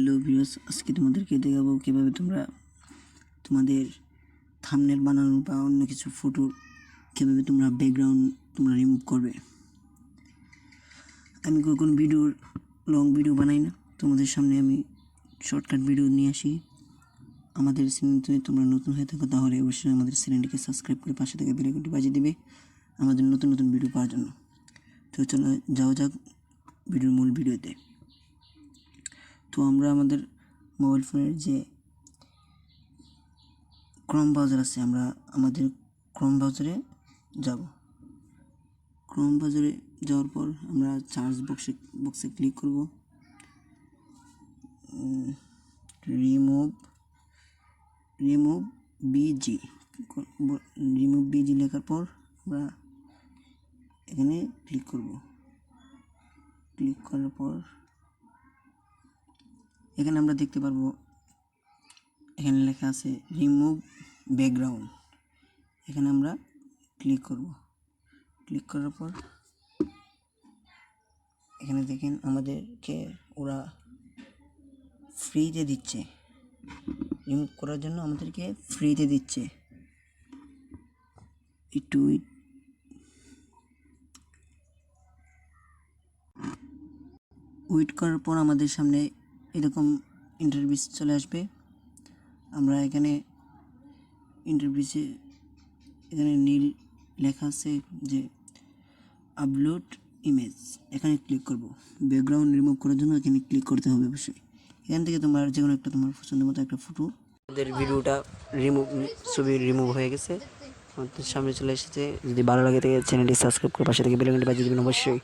Hello viewers, আজকে তোমাদেরকে দেখাবো কীভাবে তোমরা তোমাদের থামনেল বানানো বা অন্য কিছু ফটো কীভাবে তোমরা ব্যাকগ্রাউন্ড তোমরা রিমুভ করবে। আমি কোনো ভিডিওর লং ভিডিও বানাই না। তোমাদের সামনে আমি শর্টকাট ভিডিও নিয়ে আসি। আমাদের চ্যানেলতে তোমরা নতুন হয়ে থাকো তাহলে অবশ্যই আমাদের চ্যানেলটিকে সাবস্ক্রাইব করে পাশে থেকে বেলাইকনটি বাজিয়ে দিবে আমাদের নতুন নতুন ভিডিও পাওয়ার জন্য। তো চলো যাও যাক ভিডিওর মূল ভিডিওতে তো আমরা আমাদের মোবাইল ফোনের যে ক্রোম ব্রাউজার আছে, আমরা আমাদের ক্রোম ব্রাউজারে যাব। ক্রোম ব্রাউজারে যাওয়ার পর আমরা চার্জ বক্সে বক্সে ক্লিক করব। Remove remove BG remove BG লেখার পর আমরা এখানে ক্লিক করব। ক্লিক করার পর এখানে আমরা দেখতে পারব, এখানে লেখা আছে রিমুভ ব্যাকগ্রাউন্ড এখানে আমরা ক্লিক করব। ক্লিক করার পর, এখানে দেখেন আমাদেরকে ওরা ফ্রিতে দিচ্ছে। রিমুভ করার জন্য আমাদেরকে ফ্রিতে দিচ্ছে। একটু ওয়েট করার পর আমাদের সামনে এরকম ইন্টারভিউস চলে আসবে। আমরা এখানে ইন্টারভিউসে এখানে নীল লেখা আছে যে আপলোড ইমেজ এখানে ক্লিক করব। ব্যাকগ্রাউন্ড রিমুভ করার জন্য এখানে ক্লিক করতে হবে অবশ্যই। এখান থেকে তোমার যে কোনো একটা তোমার পছন্দের মতো একটা ফটো আমাদের ভিডিওটা রিমুভ ছবি রিমুভ হয়ে গেছে। আমাদের সামনে চলে এসেছে। যদি ভালো লাগে থাকে চ্যানেলটি সাবস্ক্রাইব করে পাশে থেকে বেলাঘন্টি বাজিয়ে দেবেন অবশ্যই।